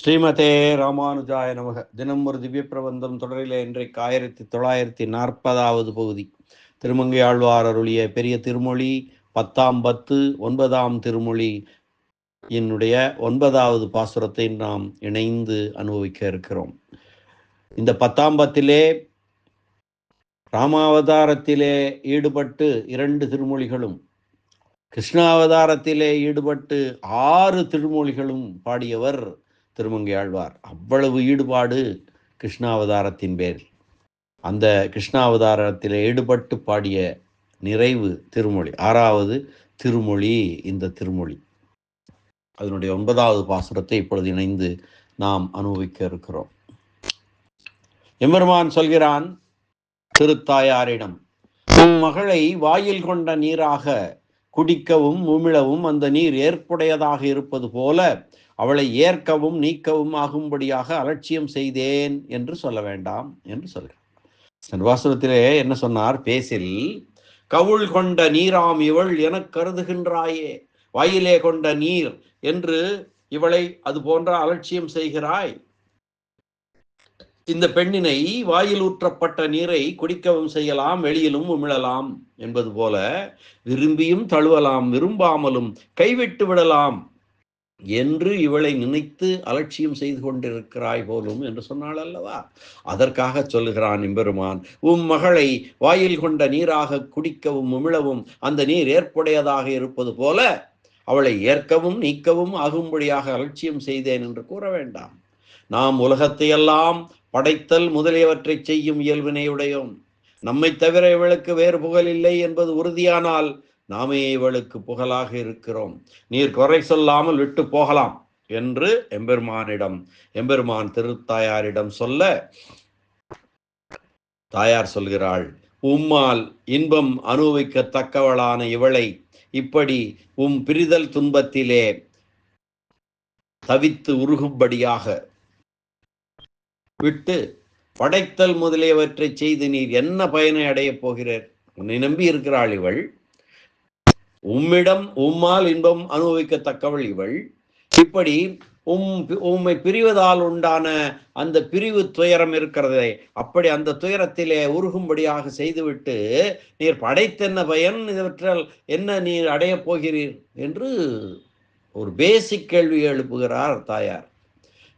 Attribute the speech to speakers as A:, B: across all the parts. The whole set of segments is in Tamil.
A: ஸ்ரீமதே ராமானுஜாய நமக. தினம் ஒரு திவ்ய பிரபந்தம் தொடரிலே இன்றைக்கு ஆயிரத்தி தொள்ளாயிரத்தி நாற்பதாவது பகுதி. திருமங்கை ஆழ்வார் அருளிய பெரிய திருமொழி பத்தாம் பத்து ஒன்பதாம் திருமொழி என்னுடைய ஒன்பதாவது பாசுரத்தை நாம் இணைந்து அனுபவிக்க இருக்கிறோம். இந்த பத்தாம் பத்திலே ராமாவதாரத்திலே ஈடுபட்டு இரண்டு திருமொழிகளும் கிருஷ்ணாவதாரத்திலே ஈடுபட்டு ஆறு திருமொழிகளும் பாடியவர் திருமங்கை ஆழ்வார் அவ்வளவு ஈடுபாடு கிருஷ்ணாவதாரத்தின் பேர் அந்த கிருஷ்ணாவதாரத்தில் ஈடுபட்டு பாடிய நிறைவு திருமொழி. ஆறாவது திருமொழி இந்த திருமொழி. அதனுடைய ஒன்பதாவது பாசுரத்தை இப்பொழுது இணைந்து நாம் அனுபவிக்க இருக்கிறோம். எம்பெருமான் சொல்கிறான் திருத்தாயாரிடம் உன் மகளை வாயில் கொண்ட நீராக குடிக்கவும் உமிழவும் அந்த நீர் ஏற்புடையதாக இருப்பது போல அவளை ஏற்கவும் நீக்கவும் ஆகும்படியாக அலட்சியம் செய்தேன் என்று சொல்ல வேண்டாம் என்று சொல்கிறார். வாசனத்திலே என்ன சொன்னார்? பேசில் கவுள் கொண்ட நீராம் இவள் என கருதுகின்றாயே வாயிலே கொண்ட நீர் என்று இவளை அது போன்ற அலட்சியம் செய்கிறாய்? இந்த பெண்ணினை வாயில் ஊற்றப்பட்ட நீரை குடிக்கவும் செய்யலாம் வெளியிலும் உமிழலாம் என்பது போல விரும்பியும் தழுவலாம் விரும்பாமலும் கைவிட்டு விடலாம் என்று இவளை நினைத்து அலட்சியம் செய்து கொண்டிருக்கிறாய் போலும் என்று சொன்னாள் அல்லவா? அதற்காக சொல்லுகிறான் இம்பெருமான் உம் மகளை வாயில் கொண்ட நீராக குடிக்கவும் உமிழவும் அந்த நீர் ஏற்புடையதாக இருப்பது போல அவளை ஏற்கவும் நீக்கவும் ஆகும்படியாக அலட்சியம் செய்தேன் என்று கூற வேண்டாம். நாம் உலகத்தையெல்லாம் படைத்தல் முதலியவற்றை செய்யும் இயல்பினையுடையோம் நம்மை தவிர இவளுக்கு வேறு புகழ் இல்லை என்பது உறுதியானால் நாமே இவளுக்கு புகழாக இருக்கிறோம். நீர் குறை சொல்லாமல் விட்டு போகலாம் என்று எம்பெருமானிடம் எம்பெருமான் திருத்தாயாரிடம் சொல்ல தாயார் சொல்கிறாள் உம்மால் இன்பம் அனுபவிக்கத்தக்கவளான இவளை இப்படி உம் பிரிதல் துன்பத்திலே தவித்து உருகும்படியாக விட்டு படைத்தல் முதலியவற்றை செய்து நீர் என்ன பயனை அடையப் போகிறீர்? உன்னை நம்பி இருக்கிறாள் இவள். உம்மிடம் உம்மால் இன்பம் அனுபவிக்கத்தக்கவள் இவள். இப்படி உம் உம்மை பிரிவதால் உண்டான அந்த பிரிவு துயரம் இருக்கிறதே அப்படி அந்த துயரத்திலே உருகும்படியாக செய்துவிட்டு நீர் படைத்தென்ன பயன்? இவற்றால் என்ன நீர் அடையப் போகிறீர்? என்று ஒரு பேசிக் கேள்வி எழுப்புகிறார் தாயார்.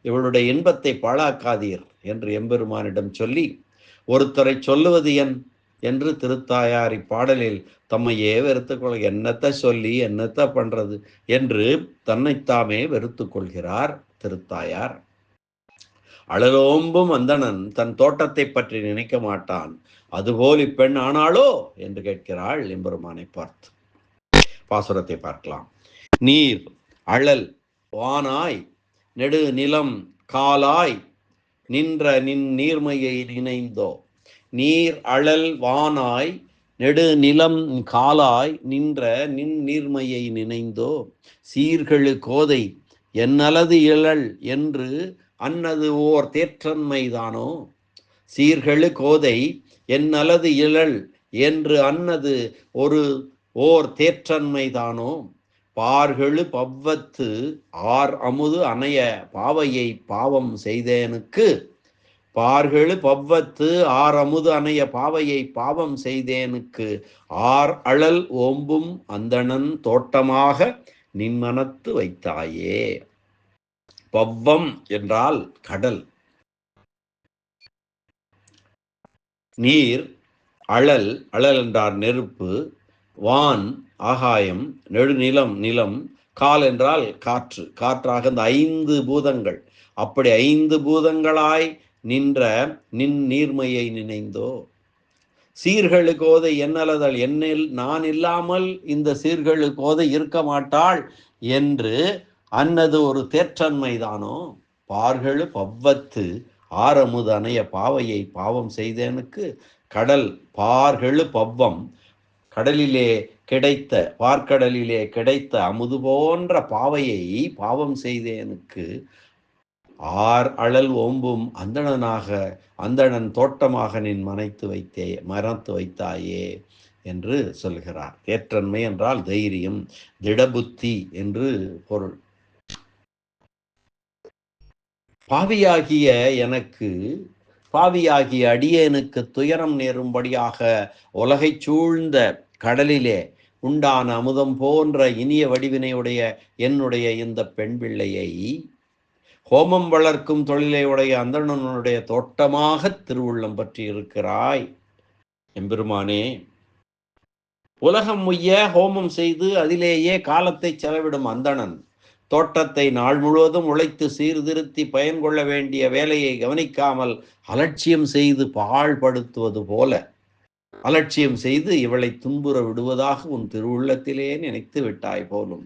A: இவளுடைய இன்பத்தை பாழாக்காதீர். என்று எம்பெருமானிடம் சொல்லி ஒருத்தரை சொல்லுவது என்? என்று திருத்தாயார் இப்பாடலில் தம்மையே வெறுத்து கொள் என்னத்தை சொல்லி என்னத்தை பண்றது? என்று தன்னைத்தாமே வெறுத்து கொள்கிறார் திருத்தாயார். அழலோம்பும் அந்தணன் தன் தோட்டத்தை பற்றி நினைக்க மாட்டான். அதுபோல் இப்பெண் ஆனாளோ? என்று கேட்கிறாள் எம்பெருமானை பார்த்து. பாசுரத்தை பார்க்கலாம். நீர் அழல் வானாய் நெடு நிலம் காலாய் நின்ற நின் நீர்மையை நினைந்தோ. நீர் அழல் வானாய் நெடு நிலம் காலாய் நின்ற நின் நீர்மையை நினைந்தோ. சீர்களு கோதை என்னலது இழல் என்று அன்னது ஓர் தேற்றன்மைதானோ சீர்களு கோதை என்னலது இழல் என்று அன்னது ஒரு ஓர் தேற்றன்மைதானோ பார்களு பவ்வத்து ஆர் அமுது அணைய பாவையை பாவம் செய்தேனுக்கு. பார்களு பவ்வத்து ஆர் அமுது அணைய பாவையை பாவம் செய்தேனுக்கு. ஆர் அழல் ஓம்பும் அந்தணன் தோட்டமாக நின்மனத்து வைத்தாயே. பவ்வம் என்றால் கடல். நீர் அழல் அழல் என்றார் நெருப்பு. வான் ஆகாயம் நெடுநிலம் நிலம் கால் என்றால் காற்று. காற்றாக இந்த ஐந்து பூதங்கள். அப்படி ஐந்து பூதங்களாய் நின்ற நின் நீர்மையை நினைந்தோ? சீர்களு கோதை என்னலதல் என்னில் நான் இல்லாமல் இந்த சீர்களு கோதை இருக்க மாட்டாள் என்று அன்னது ஒரு தேற்றன்மைதானோ? பார்களு பவ்வத்து ஆரமுது அணைய பாவையை பாவம் செய்தேனுக்கு கடல் பார்களு பவ்வம் கடலிலே கிடைத்த வார்க்கடலிலே கிடைத்த அமுது போன்ற பாவையை பாவம் செய்தேனுக்கு ஆர் அழல் ஓம்பும் அந்தணனாக அந்தணன் தோட்டமாக நின் மனைத்து வைத்தே மறத்து வைத்தாயே என்று சொல்கிறார். தேற்றன்மை என்றால் தைரியம் திடபுத்தி என்று பொருள். பாவியாகிய எனக்கு பாவியாகிய அடியேனுக்கு துயரம் நேரும்படியாக உலகைச் சூழ்ந்த கடலிலே உண்டான அமுதம் போன்ற இனிய வடிவினையுடைய என்னுடைய இந்த பெண் பிள்ளையை ஹோமம் வளர்க்கும் தொழிலை உடைய அந்தணனுடைய தோட்டமாக திருவுள்ளம் பற்றி இருக்கிறாய். எம்பெருமானே உலகம் முய்ய ஹோமம் செய்து அதிலேயே காலத்தை செலவிடும் அந்தணன். தோட்டத்தை நாள் முழுவதும் உழைத்து சீர்திருத்தி பயன் கொள்ள வேண்டிய வேலையை கவனிக்காமல் அலட்சியம் செய்து பாழ்படுத்துவது போல. அலட்சியம் செய்து இவளை துன்புற விடுவதாக உன் திருவுள்ளத்திலே நினைத்து விட்டாய் போலும்.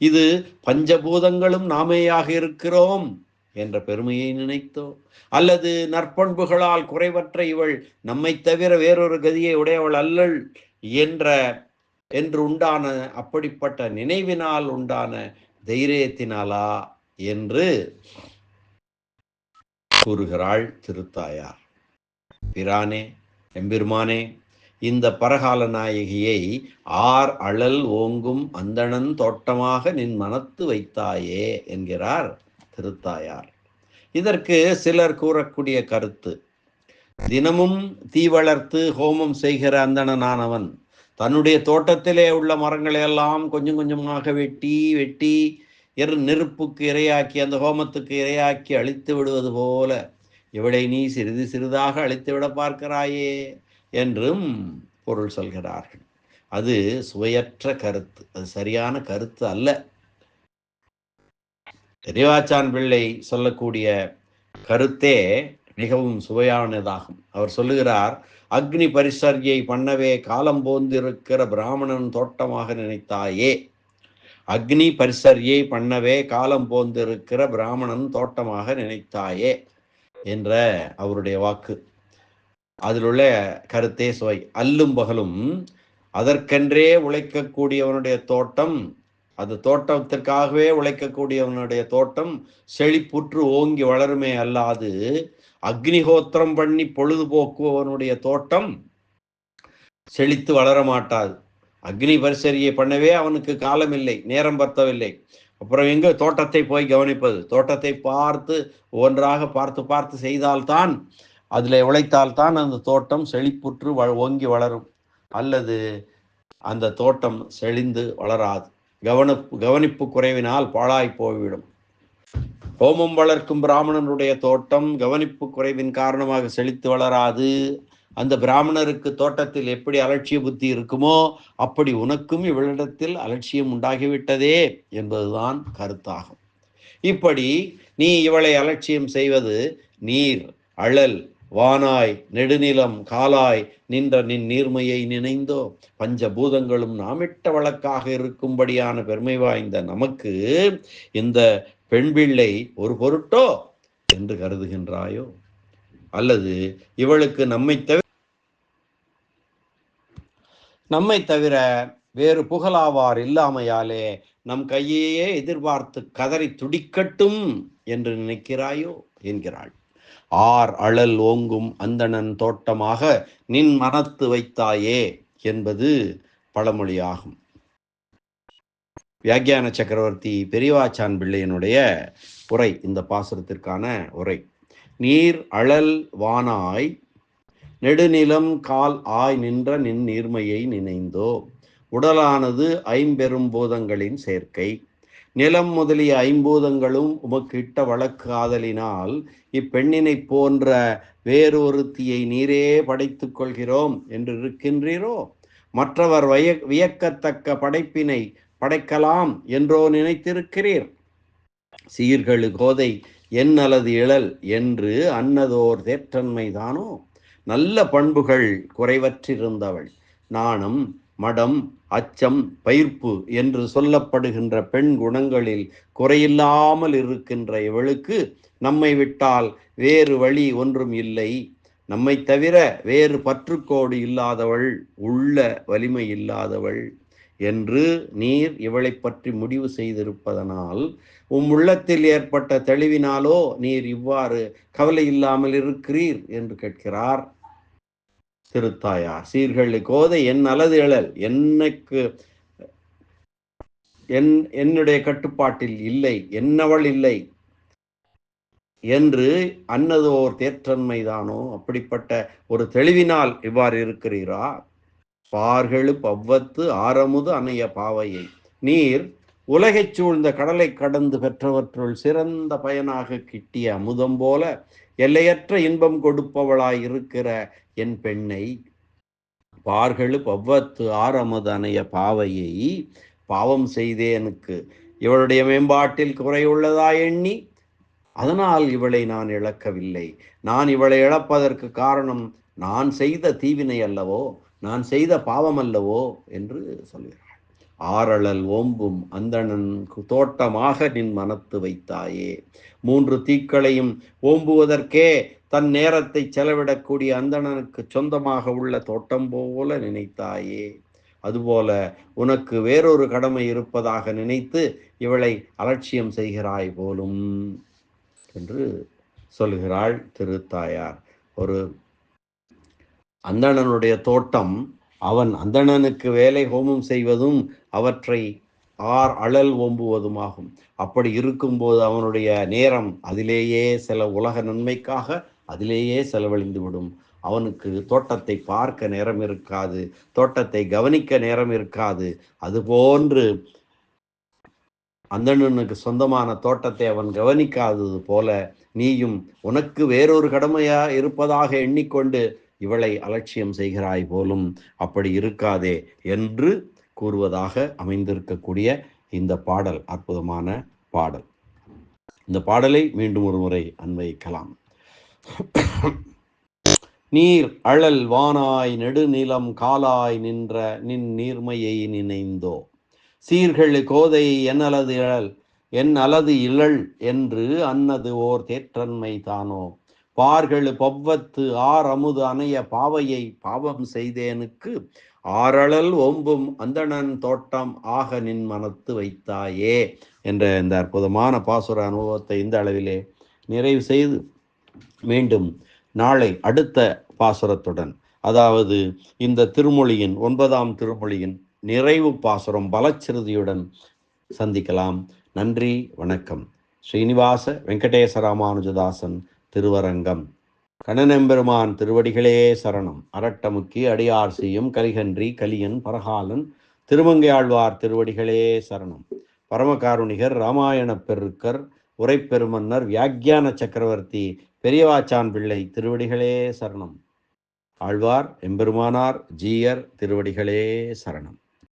A: இது பஞ்சபூதங்களும் நாமேயாக இருக்கிறோம் என்ற பெருமையை நினைத்தோ? அல்லது நற்பண்புகளால் குறைவற்ற இவள் நம்மை தவிர வேறொரு கதியை உடையவள் அல்லள் என்ற என்று உண்டான அப்படிப்பட்ட நினைவினால் உண்டான தைரியத்தினாலா என்று கூறுகிறாள் திருத்தாயார். பிரானே எம்பெருமானே இந்த பரகால நாயகியை ஆர் அழல் ஓங்கும் அந்தணன் தோட்டமாக நின் மனத்து வைத்தாயே என்கிறார் திருத்தாயார். இதற்கு சிலர் கூறக்கூடிய கருத்து தினமும் தீ வளர்த்து ஹோமம் செய்கிற அந்தணனானவன் தன்னுடைய தோட்டத்திலே உள்ள மரங்களை எல்லாம் கொஞ்சம் கொஞ்சமாக வெட்டி வெட்டி எர் நெருப்புக்கு இரையாக்கி அந்த ஹோமத்துக்கு இரையாக்கி அழித்து விடுவது போல. இவளை நீ சிறிது சிறிதாக அழித்து விட பார்க்கிறாயே என்றும் பொருள் சொல்கிறார்கள். அது சுவையற்ற கருத்து. அது சரியான கருத்து அல்ல. தெரியவாச்சான் பிள்ளை சொல்லக்கூடிய கருத்தே மிகவும் சுவையானதாகும். அவர் சொல்லுகிறார் அக்னி பரிசர்யை பண்ணவே காலம் போந்திருக்கிற பிராமணன் தோட்டமாக நினைத்தாயே. அக்னி பரிசர்யை பண்ணவே காலம் போந்திருக்கிற பிராமணன் தோட்டமாக நினைத்தாயே என்ற அவருடைய வாக்கு. அதில் உள்ள கருத்தே சுவை. அல்லும் பகலும் அதற்கென்றே உழைக்கக்கூடியவனுடைய தோட்டம் அது தோட்டத்திற்காகவே உழைக்கக்கூடியவனுடைய தோட்டம் செழிப்புற்று ஓங்கி வளருமே அல்லாது அக்னிஹோத்திரம் பண்ணி பொழுதுபோக்குவனுடைய தோட்டம் செழித்து வளர மாட்டாது அக்னி பரிசரியை பண்ணவே அவனுக்கு காலம் இல்லை நேரம் பத்தவில்லை. அப்புறம் எங்க தோட்டத்தை போய் கவனிப்பது? தோட்டத்தை பார்த்து ஒன்றாக பார்த்து பார்த்து செய்தால்தான் அதில் உழைத்தால்தான் அந்த தோட்டம் செழிப்புற்று வ ஓங்கி வளரும். அல்லது அந்த தோட்டம் செழிந்து வளராது. கவனிப்பு கவனிப்பு குறைவினால் பாழாய் போய்விடும். ஹோமம் வளர்க்கும் பிராமணனுடைய தோட்டம் கவனிப்பு குறைவின் காரணமாக செழித்து வளராது. அந்த பிராமணருக்கு தோட்டத்தில் எப்படி அலட்சிய புத்தி இருக்குமோ அப்படி உனக்கும் இவளிடத்தில் அலட்சியம் உண்டாகிவிட்டதே என்பதுதான் கருத்தாகும். இப்படி நீ இவளை அலட்சியம் செய்வது நீர் அழல் வானாய் நெடுநிலம் காலாய் நின்ற நின் நீர்மையை நினைந்தோ பஞ்சபூதங்களும் நாமிட்ட வழக்காக இருக்கும்படியான பெருமை வாய்ந்த நமக்கு இந்த பெண் பிள்ளை ஒரு பொருட்டோ என்று கருதுகின்றாயோ? அல்லது இவளுக்கு நம்மை தவிர நம்மை தவிர வேறு புகழாவார் இல்லாமையாலே நம் கையையே எதிர்பார்த்து கதறி துடிக்கட்டும் என்று நினைக்கிறாயோ? என்கிறாள். ஆர் அழல் ஓங்கும் அந்தணன் தோட்டமாக நின் மனத்து வைத்தாயே என்பது பழமொழியாகும். வியாக்கியான சக்கரவர்த்தி பெரியவாச்சான் பிள்ளையனுடைய உரை இந்த பாசுரத்திற்கான உரை. நீர் அழல் வானாய் நெடுநிலம் கால் ஆய் நின்ற நின் நீர்மையை நினைந்தோ உடலானது ஐம்பெரும் பூதங்களின் சேர்க்கை. நிலம் முதலிய ஐம்பூதங்களும் உமக்கு இட்ட வழக்கு ஆதலினால் இப்பெண்ணினை போன்ற வேறொருத்தியை நீரே படைத்து கொள்கிறோம் என்று இருக்கின்றீரோ? மற்றவர் வய வியக்கத்தக்க படைப்பினை படைக்கலாம் என்றோ நினைத்திருக்கிறீர். சீர்களு கோதை என் அல்லது இழல் என்று அன்னதோர் தேற்றன்மைதானோ நல்ல பண்புகள் குறைவற்றிருந்தவள். நானும் மடம் அச்சம் பயிர்ப்பு என்று சொல்லப்படுகின்ற பெண் குணங்களில் குறையில்லாமல் இருக்கின்ற இவளுக்கு நம்மை விட்டால் வேறு வழி ஒன்றும் இல்லை. நம்மை தவிர வேறு பற்றுக்கோடு இல்லாதவள் உள்ள வலிமை இல்லாதவள் என்று நீர் இவளை பற்றி முடிவு செய்திருப்பதனால் உம் உள்ளத்தில் ஏற்பட்ட தெளிவினாலோ நீர் இவ்வாறு கவலை இல்லாமல் இருக்கிறீர் என்று கேட்கிறார். திருத்தாயா சீர்கழி கோதை என் அலது எழல் என்னைக்கு என் என்னுடைய கட்டுப்பாட்டில் இல்லை என்னவள் இல்லை என்று அன்னதோர் தேற்றன்மைதானோ? அப்படிப்பட்ட ஒரு தெளிவினால் இவ்வாறு இருக்கிறீரா? பார்களு பவ்வத்து ஆரமுது அன்னைய பாவையை. நீர் உலகைச் சூழ்ந்த கடலை கடந்து பெற்றவற்றுள் சிறந்த பயனாக கிட்டிய அமுதம் போல எல்லையற்ற இன்பம் கொடுப்பவளாய் இருக்கிற என் பெண்ணை பார்களு பவ்வத்து ஆரமுதனைய பாவையை பாவம் செய்தேனுக்கு. இவளுடைய மேம்பாட்டில் குறையுள்ளதா எண்ணி? அதனால் இவளை நான் இழக்கவில்லை. நான் இவளை இழப்பதற்கு காரணம் நான் செய்த தீவினை அல்லவோ நான் செய்த பாவம் அல்லவோ என்று சொல்கிறாள். ஆரழல் ஓம்பும் அந்தணன் தோட்டமாக நின் மனத்து வைத்தாயே. மூன்று தீக்களையும் ஓம்புவதற்கே தன் நேரத்தை செலவிடக்கூடிய அந்தணனுக்கு சொந்தமாக உள்ள தோட்டம் போல நினைத்தாயே. அதுபோல உனக்கு வேறொரு கடமை இருப்பதாக நினைத்து இவளை அலட்சியம் செய்கிறாய் போலும் என்று சொல்கிறாள் திருத்தாயார் ஒரு அந்தணனுடைய தோட்டம் அவன் அந்தணனுக்கு வேலை ஹோமம் செய்வதும் அவற்றை ஆர் அழல் ஓம்புவதுமாகும். அப்படி இருக்கும்போது அவனுடைய நேரம் அதிலேயே சில உலக நன்மைக்காக அதிலேயே செலவழிந்து விடும் அவனுக்கு தோட்டத்தை பார்க்க நேரம் இருக்காது தோட்டத்தை கவனிக்க நேரம் இருக்காது. அதுபோன்று அந்தணனுக்கு சொந்தமான தோட்டத்தை அவன் கவனிக்காதது போல நீயும் உனக்கு வேறொரு கடமையா இருப்பதாக எண்ணிக்கொண்டு இவளை அலட்சியம் செய்கிறாய் போலும். அப்படி இருக்காதே என்று கூறுவதாக அமைந்திருக்கக்கூடிய இந்த பாடல் அற்புதமான பாடல். இந்த பாடலை மீண்டும் ஒரு முறை அன்வைக்கலாம் நீர் அழல் வானாய் நெடுநிலம் காலாய் நின்ற நின் நீர்மையை நினைந்தோ. சீர்கள் கோதை என்னலது இழல் என் அலது இழல் என்று அன்னது ஓர் தேற்றன்மை தானோ. பார்கள் பவ்வத்து ஆர் அமுது அணைய பாவையை பாவம் செய்தேனுக்கு ஆரழல் ஓம்பும் அந்தணன் தோட்டம் ஆக நின் மனத்து வைத்தாயே என்ற இந்த அற்புதமான பாசுர அனுபவத்தை இந்த அளவிலே நிறைவு செய்து மீண்டும் நாளை அடுத்த பாசுரத்துடன். அதாவது இந்த திருமொழியின் ஒன்பதாம் திருமொழியின் நிறைவு பாசுரம் பலச்சிறுதியுடன் சந்திக்கலாம். நன்றி வணக்கம். ஸ்ரீனிவாச வெங்கடேச ராமானுஜதாசன் திருவரங்கம். கண்ணனெம்பெருமான் திருவடிகளே சரணம். அரட்டமுக்கி அடியார் செய்யும் கலிகன்றி கலியன் பரகாலன் திருமங்கையாழ்வார் திருவடிகளே சரணம். பரமகாருணிகர் ராமாயண பெருக்கர் உரைப்பெருமன்னர் வியாக்கியான சக்கரவர்த்தி பெரியவாச்சான் பிள்ளை திருவடிகளே சரணம். ஆழ்வார் எம்பெருமானார் ஜீயர் திருவடிகளே சரணம்.